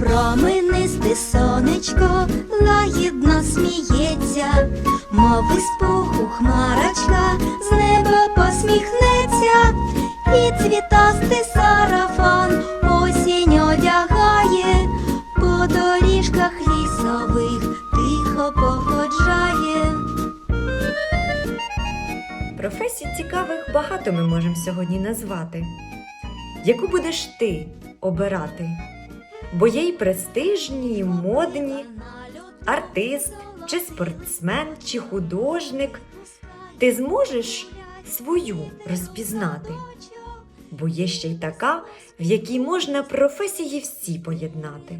Променисте сонечко лагідно сміється, мов із пуху хмарочка з неба посміхнеться, і цвітастий сарафан осінь одягає, по доріжках лісових тихо походжає. Професій цікавих багато ми можемо сьогодні назвати. Яку будеш ти обирати? Бо є й престижні, і модні, артист, чи спортсмен, чи художник. Ти зможеш свою розпізнати, бо є ще й така, в якій можна професії всі поєднати.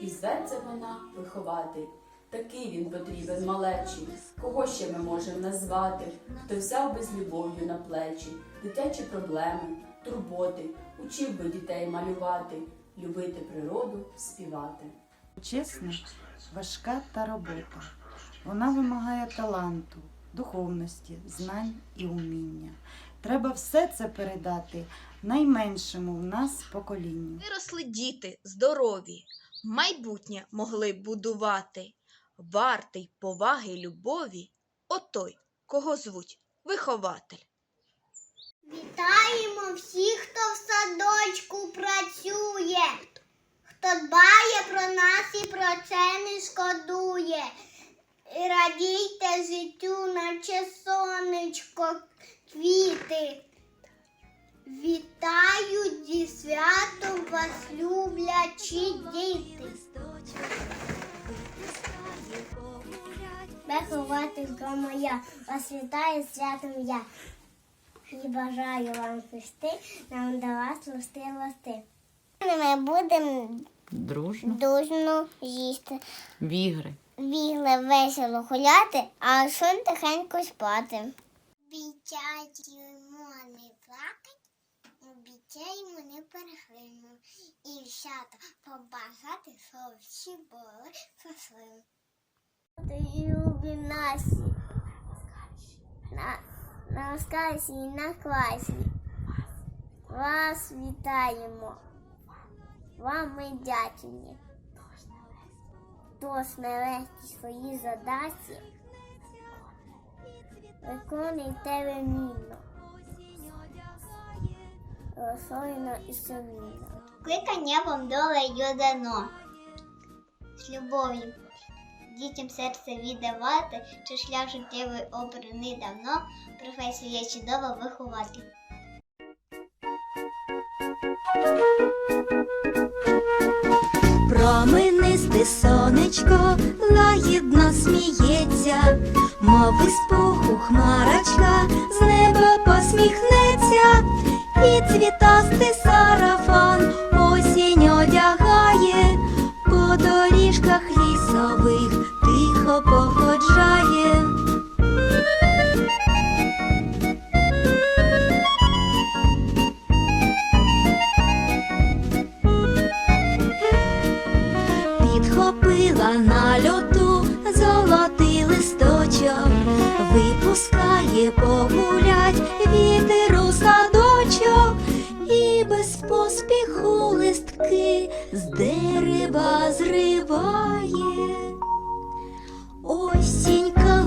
І зветься вона вихователь. Такий він потрібен малечі. Кого ще ми можемо назвати? Хто взяв би з любов'ю на плечі, дитячі проблеми, турботи, учив би дітей малювати, любити природу, співати. Чесно, важка та робота. Вона вимагає таланту, духовності, знань і уміння. Треба все це передати найменшому в нас поколінню. Виросли діти здорові, майбутнє могли б будувати, вартий поваги й любові, отой, кого звуть вихователь. Вітаємо всіх, хто в садочку працює, хто дбає про нас і про це не шкодує. Радійте життю, наче сонечко, квіти. Вітаю зі святом вас, люблячі діти. Вихователька моя, вас вітаю святом я. І бажаю вам пусти, нам до вас листи листи. Ми будемо Дружно дружно їсти, в ігри. вігли весело гуляти, а сон тихенько спати. Обіцяємо не плакать, обіцяємо не перехильно. І свято побажати, щоб всі були щасливі. Любі наші, на, на сказі і на класі. Вас вітаємо. Вам ми дячені. Тож нарешті свої задачі виконуйте вимінно. Розсойно і сумлінно. Кликання вам долею дано. З любов'ю дітям серце віддавати, чи шлях життєвий обраний давно, професія чудова виховати. Променисте сонечко лагідно сміється, мови із поспіху листки з дерева зриває. Осінь колискову їм лає.